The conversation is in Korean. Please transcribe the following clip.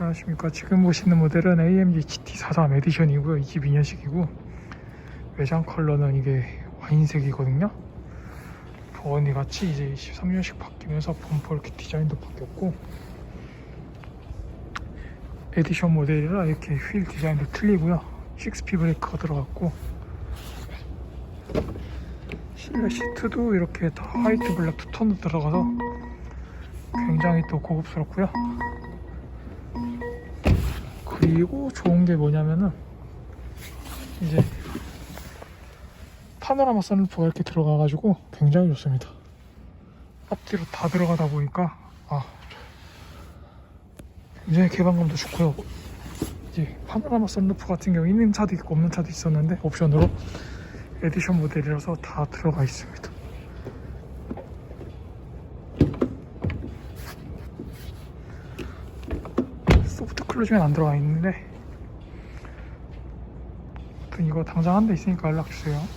안녕하십니까. 지금 보시는 모델은 AMG GT43 에디션이고요. 22년식이고 외장 컬러는 이게 와인색이거든요. 버건디 같이 이제 23년식 바뀌면서 범퍼 이렇게 디자인도 바뀌었고 에디션 모델이라 이렇게 휠 디자인도 틀리고요. 6P 브레이크가 들어갔고 실내 시트도 이렇게 다 화이트 블랙 투톤으로 들어가서 굉장히 또 고급스럽고요 그리고 좋은 게 뭐냐면은 이제 파노라마 선루프가 이렇게 들어가 가지고 굉장히 좋습니다. 앞뒤로 다 들어가다 보니까 아 굉장히 개방감도 좋고요. 이제 파노라마 선루프 같은 경우 있는 차도 있고 없는 차도 있었는데 옵션으로 에디션 모델이라서 다 들어가 있습니다. 소프트 클로징은 안 들어가 있는데 아무튼 이거 당장 한 대 있으니까 연락 주세요.